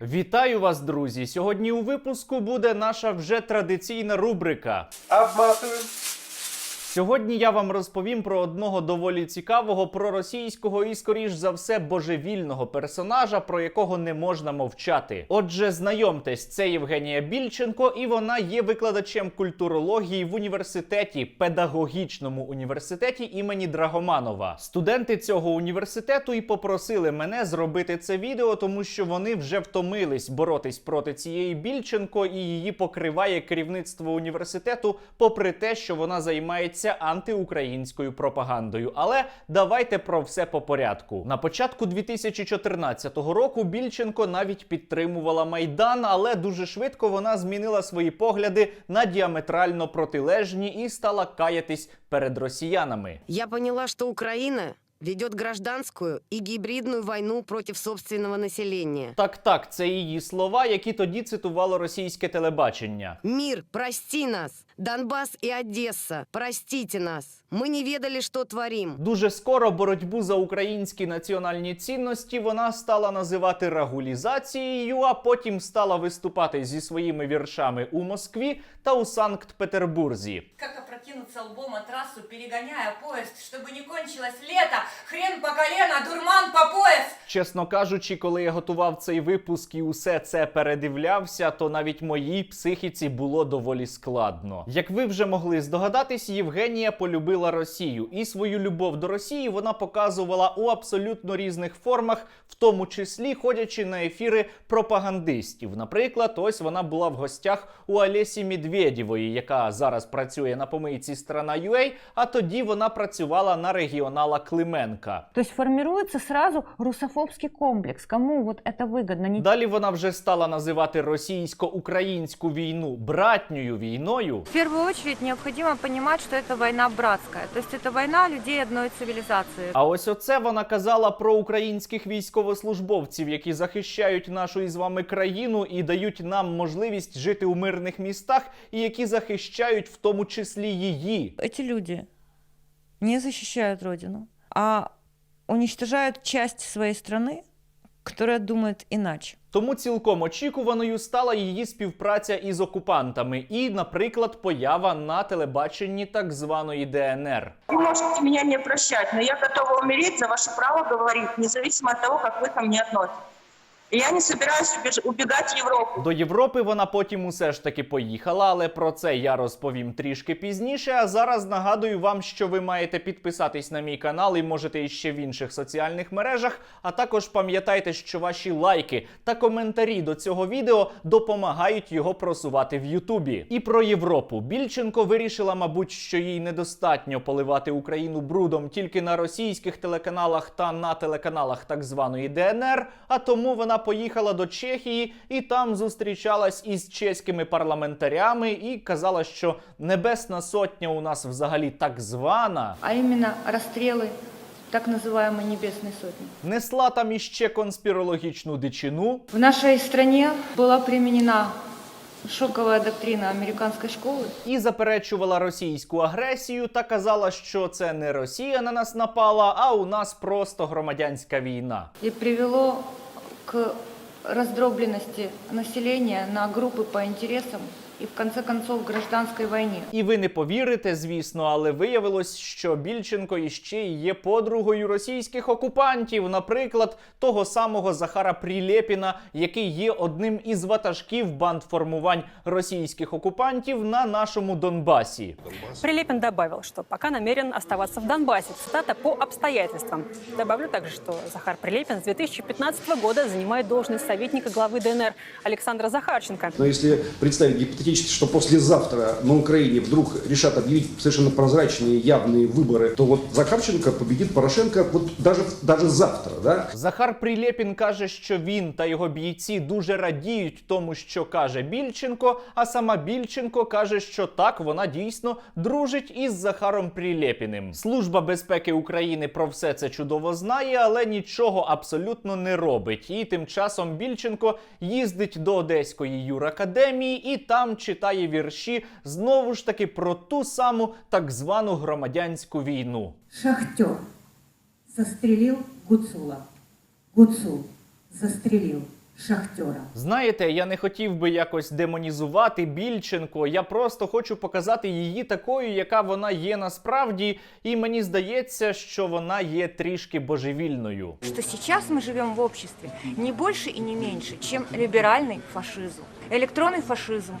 Вітаю вас, друзі! Сьогодні у випуску буде наша вже традиційна рубрика. Обматываем. Сьогодні я вам розповім про одного доволі цікавого проросійського і, скоріш за все, божевільного персонажа, про якого не можна мовчати. Отже, знайомтесь, це Євгенія Більченко, і вона є викладачем культурології в університеті, педагогічному університеті імені Драгоманова. Студенти цього університету і попросили мене зробити це відео, тому що вони вже втомились боротись проти цієї Більченко, і її покриває керівництво університету, попри те, що вона займається антиукраїнською пропагандою. Але давайте про все по порядку. На початку 2014 року Більченко навіть підтримувала майдан, але дуже швидко вона змінила свої погляди на діаметрально протилежні і стала каятись перед росіянами. Я поняла, що Украина ведет гражданскую и гибридную войну против собственного населения. Так, так, це її слова, які тоді цитувало російське телебачення. Мир, прости нас! Донбасс и Одесса, простите нас! Мы не ведали, что творим. Дуже скоро боротьбу за українські національні цінності вона стала називати рагулізацією, а потім стала виступати зі своїми віршами у Москві та у Санкт-Петербурзі. Как опрокинуться лбом о трассу, перегоняя поезд, чтобы не кончилось лето, хрен по колено, дурман по пояс. Чесно кажучи, коли я готував цей випуск і усе це передивлявся, то навіть моїй психіці було доволі складно. Як ви вже могли здогадатись, Євгенія полюбила Росію, і свою любов до Росії вона показувала у абсолютно різних формах, в тому числі ходячи на ефіри пропагандистів. Наприклад, ось вона була в гостях у Олесі Медведєвої, яка зараз працює на помийці страна UA, а тоді вона працювала на регіонала Клименка. То есть формируется сразу русофобский комплекс. Кому вот это выгодно? Не Далі вона вже стала називати російсько-українську війну братньою війною. В первую очередь необходимо понимать, что это война братская. То есть это война людей одной цивилизации. А ось оце вона казала про українських військовослужбовців, які захищають нашу із вами країну і дають нам можливість жити у мирних містах, і які захищають в тому числі її. Эти люди не защищают Родину, а уничтожают часть своей страны, которая думает иначе. Тому цілком очікуваною стала її співпраця із окупантами, і, наприклад, поява на телебаченні так званої ДНР. Вы можете меня не прощать, но я готова умереть за ваше право говорить, независимо от того, как вы ко мне относитесь. Я не собираюсь убеж- убегать в Европу. До Європи вона потім усе ж таки поїхала, але про це я розповім трішки пізніше. А зараз нагадую вам, що ви маєте підписатись на мій канал і можете іще в інших соціальних мережах. А також пам'ятайте, що ваші лайки та коментарі до цього відео допомагають його просувати в Ютубі. І про Європу Більченко вирішила, мабуть, що їй недостатньо поливати Україну брудом тільки на російських телеканалах та на телеканалах так званої ДНР. А тому вона поїхала до Чехії і там зустрічалась із чеськими парламентарями і казала, що Небесна Сотня у нас взагалі так звана. А именно расстрелы так называемой Небесной Сотни. Несла там іще конспірологічну дичину. В нашей стране была применена шоковая доктрина американской школы. І заперечувала російську агресію та казала, що це не Росія на нас напала, а у нас просто громадянська війна. и привело 그 раздробленности населения на группы по интересам и в конце концов к гражданской войне. І ви не повірите, звісно, але виявилось, що Більченко іще й є подругою російських окупантів, наприклад, того самого Захара Прилєпіна, який є одним із ватажків бандформувань російських окупантів на нашому Донбасі. Прилепин добавил, что пока намерен оставаться в Донбассе. Цитата по обстоятельствам. Добавлю также, что Захар Прилепин с 2015 года занимает должность советника главы ДНР Александра Захарченко. Но если представить гипотетически, что послезавтра на Украине вдруг решат объявить совершенно прозрачные, явные выборы, то вот Захарченко победит Порошенко вот даже, даже завтра, да? Захар Прилєпін каже, що він та його бійці дуже радіють тому, що каже Більченко. А сама Більченко каже, що так вона дійсно дружить із Захаром Прилєпіним. Служба безпеки України про все це чудово знає, але нічого абсолютно не робить. І тим часом Більченко їздить до Одеської юракадемії і там читає вірші знову ж таки про ту саму так звану громадянську війну. Шахтер застрілив Гуцула. Гуцул застрелил шахтера. Знаєте, я не хотів би якось демонізувати Більченко. Я просто хочу показати її такою, яка вона є насправді, і мені здається, що вона є трішки божевільною. Что сейчас мы живем в обществе не больше и не меньше, чем либеральный фашизм, электронный фашизм.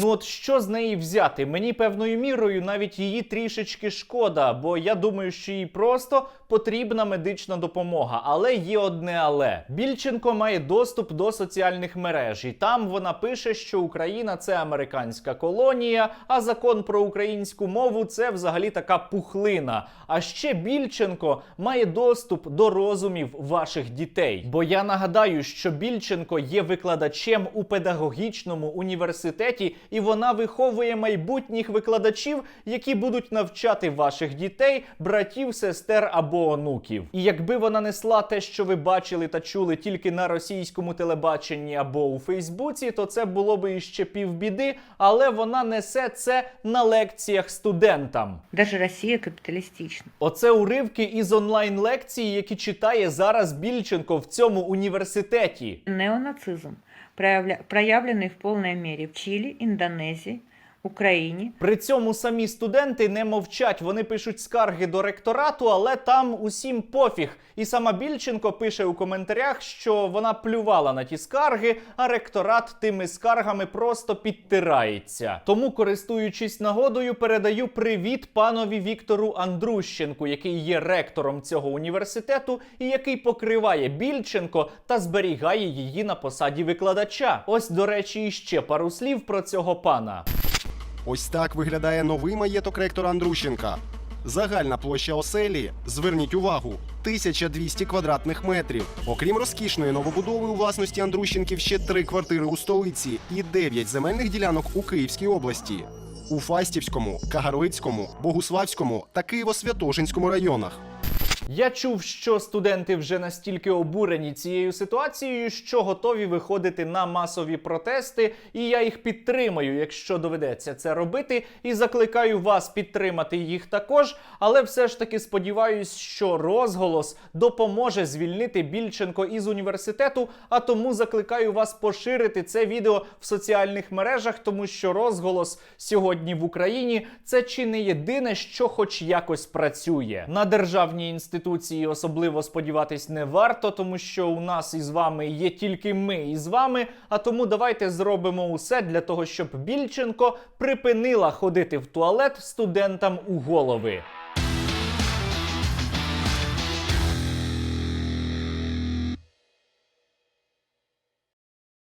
Ну от що з неї взяти? Мені певною мірою навіть її трішечки шкода, бо я думаю, що їй просто потрібна медична допомога. Але є одне але Більченко має доступ до соціальних мереж, і там вона пише, що Україна це американська колонія, а закон про українську мову це взагалі така пухлина. А ще Більченко має доступ до розумів ваших дітей. Бо я нагадаю, що Більченко є викладачем у педагогічному університеті, і вона виховує майбутніх викладачів, які будуть навчати ваших дітей, братів, сестер або онуків. І якби вона несла те, що ви бачили та чули тільки на російському телебаченні або у Фейсбуці, то це було би іще півбіди, але вона несе це на лекціях студентам. Даже Россия капиталистична. Оце уривки із онлайн лекції, які читає зараз Більченко в цьому університеті. Неонацизм, проявля... проявленный в полной мере в Чили, Индонезии, Украине, При цьому самі студенти не мовчать. Вони пишуть скарги до ректорату, але там усім пофіг. І сама Більченко пише у коментарях, що вона плювала на ті скарги, а ректорат тими скаргами просто підтирається. Тому, користуючись нагодою, передаю привіт панові Віктору Андрущенку, який є ректором цього університету і який покриває Більченко та зберігає її на посаді викладача. Ось, до речі, іще пару слів про цього пана. Ось так виглядає новий маєток ректора Андрущенка. Загальна площа оселі, зверніть увагу, 1200 квадратних метрів. Окрім розкішної новобудови у власності Андрущенків ще три квартири у столиці і 9 земельних ділянок у Київській області. У Фастівському, Кагарлицькому, Богуславському та Києво-Святошинському районах. Я чув, що студенти вже настільки обурені цією ситуацією, що готові виходити на масові протести, і я їх підтримаю, якщо доведеться це робити, і закликаю вас підтримати їх також. Але все ж таки сподіваюсь, що розголос допоможе звільнити Більченко із університету. А тому закликаю вас поширити це відео в соціальних мережах, тому що розголос сьогодні в Україні це чи не єдине, що хоч якось працює на державній інституції. Особливо сподіватись не варто, тому що у нас із вами є тільки ми із вами. А тому давайте зробимо усе для того, щоб Більченко припинила ходити в туалет студентам у голови.